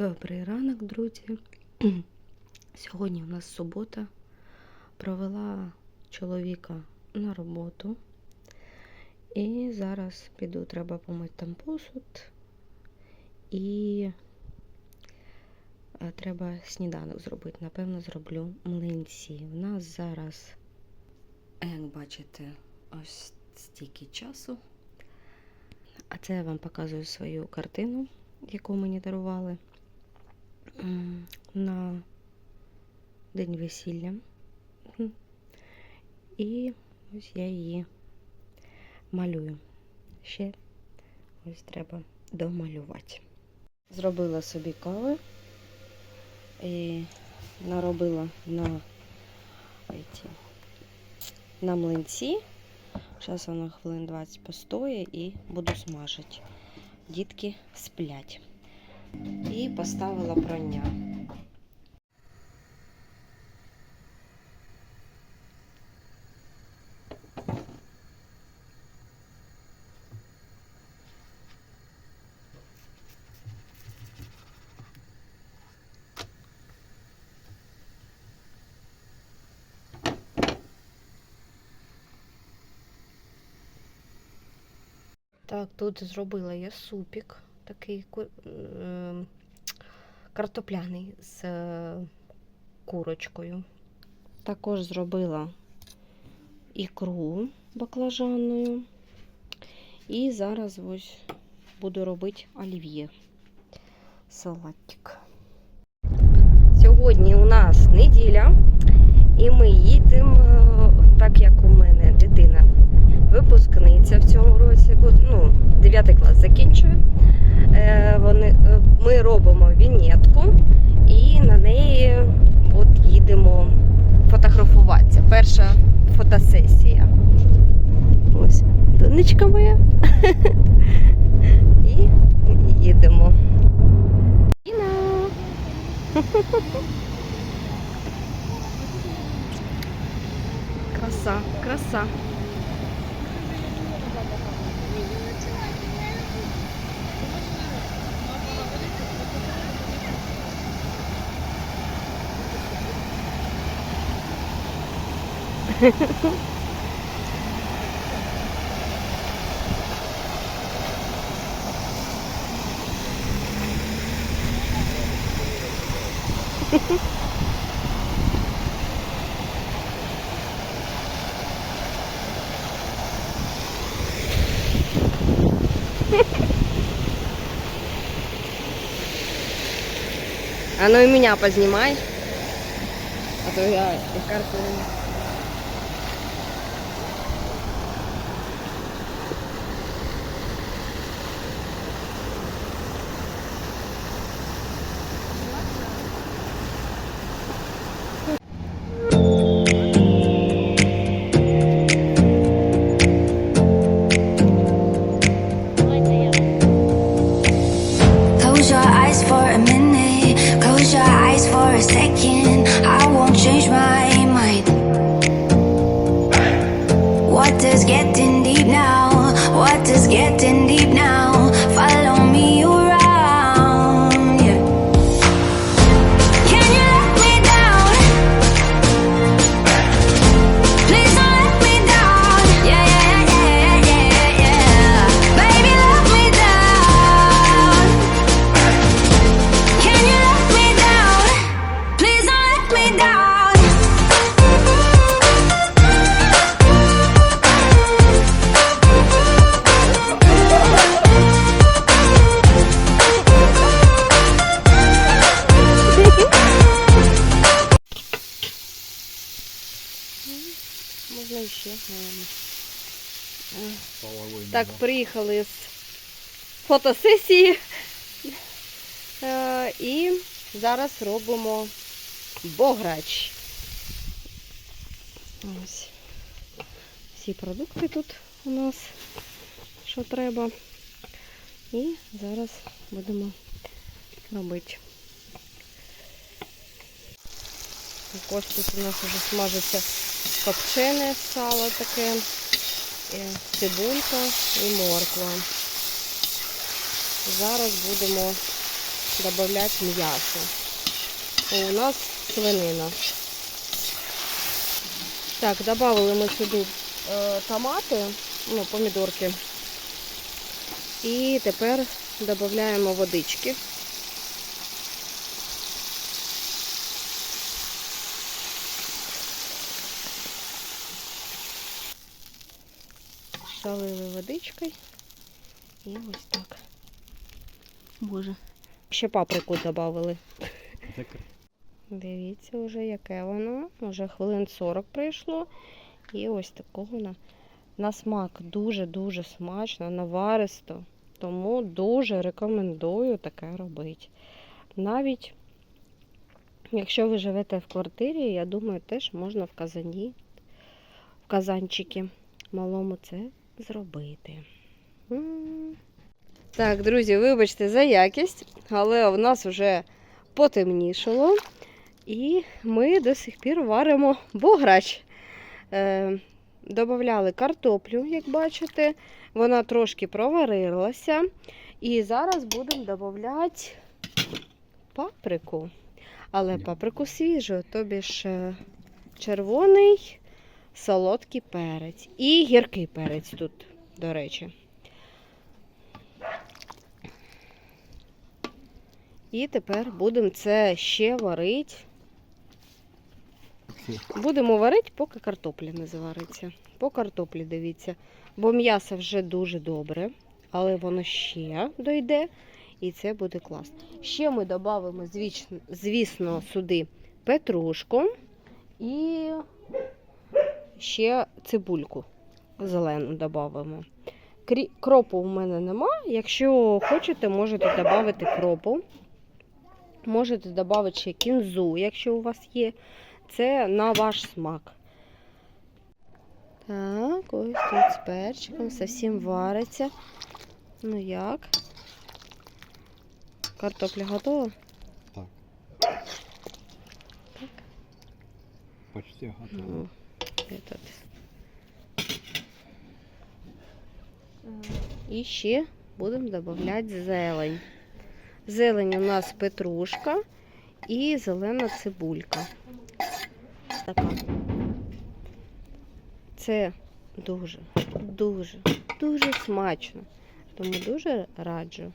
Добрий ранок, друзі. Сьогодні у нас субота. Провела чоловіка на роботу. І зараз піду, треба помити там посуд. І е, треба сніданок зробити. Напевно, зроблю млинці. У нас зараз, як бачите, ось стільки часу. А це я вам показую свою картину, яку мені дарували на день весілля. І ось я її малюю. Ще ось треба домалювати. Зробила собі кави і наробила на, эти, на млинці. Зараз воно хвилин 20 постоє і буду смажити. Дітки сплять. І поставила прання. Так, тут зробила я супік, такий ку- е, картопляний з е, курочкою. Також зробила ікру баклажанною. І зараз ось буду робити олів'є. Салатик. Сьогодні у нас неділя, і ми їдемо, е, так як у мене дитина випускниця в цьому році, бо, ну, 9 клас закінчує. Е, вони, е, ми робимо вінетку і на неї от їдемо фотографуватися. Перша фотосесія. Ось донечка моя. І їдемо. Іна! Краса, краса. А ну и меня познимай. А то я карту. For a minute. Наверное. Так, приїхали з фотосесії. Е, І зараз робимо бограч. Ось. Всі продукти тут у нас, що треба. І зараз будемо робити. Тут у нас вже смажиться копчене сало таке, і цибулька і морква. Зараз будемо додати м'ясо. У нас свинина. Так, додали ми сюди е, томати, ну, помідорки. І тепер додаємо водички. Залили водичкою. І ось так. Боже. Ще паприку додали. Дивіться вже, яке воно. Уже хвилин 40 пройшло. І ось такого на, на смак дуже-дуже смачно, наваристо. Тому дуже рекомендую таке робити. Навіть якщо ви живете в квартирі, я думаю, теж можна в казані, в казанчики малому це зробити. Так, друзі, вибачте за якість, але в нас вже потемнішало. І ми до сих пір варимо бограч. Е, Добавляли картоплю, як бачите. Вона трошки проварилася. І зараз будемо додавати паприку. Але паприку свіжу, тобі ж е, червоний солодкий перець. І гіркий перець тут, до речі. І тепер будемо це ще варити. Будемо варити, поки картопля не завариться. По картоплі дивіться. Бо м'ясо вже дуже добре, але воно ще дойде, і це буде класно. Ще ми додамо, звісно, сюди петрушку і ще цибульку зелену додамо. Кропу у мене нема. Якщо хочете, можете додати кропу. Можете додати ще кінзу, якщо у вас є. Це на ваш смак. Так, ось тут з перчиком зовсім вариться. Ну як? Картопля готова? Так. Так. Почти готово. Этот. І ще будемо додавати зелень. Зелень у нас петрушка і зелена цибулька. Така. Це дуже, дуже, дуже смачно. Тому дуже раджу.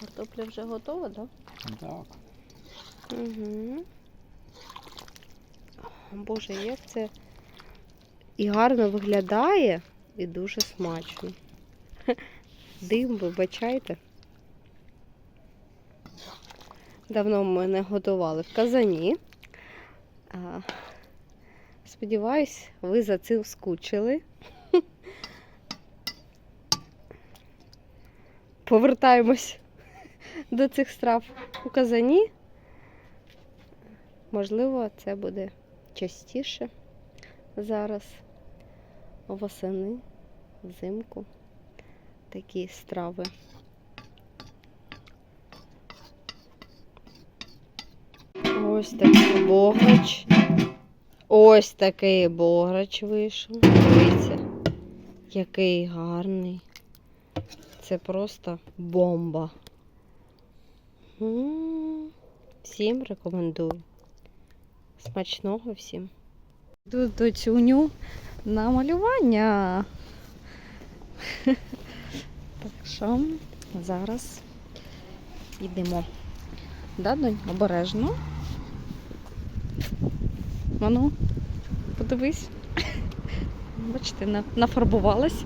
Картопля вже готова, так? Да? Так. Угу. Боже, як це і гарно виглядає, і дуже смачно. Дим, вибачайте. Давно ми не готували в казані. Сподіваюсь, ви за цим скучили. Повертаємось до цих страв у казані. Можливо, це буде частіше зараз, восени, взимку. Такі страви. Ось такий бограч. Ось такий бограч вийшов. Дивіться, який гарний. Це просто бомба. Всім рекомендую. Смачного всім. Тут до цюню на малювання. Так що зараз йдемо. Да, донь? Обережно. Ану, подивись. Бачите, нафарбувалась.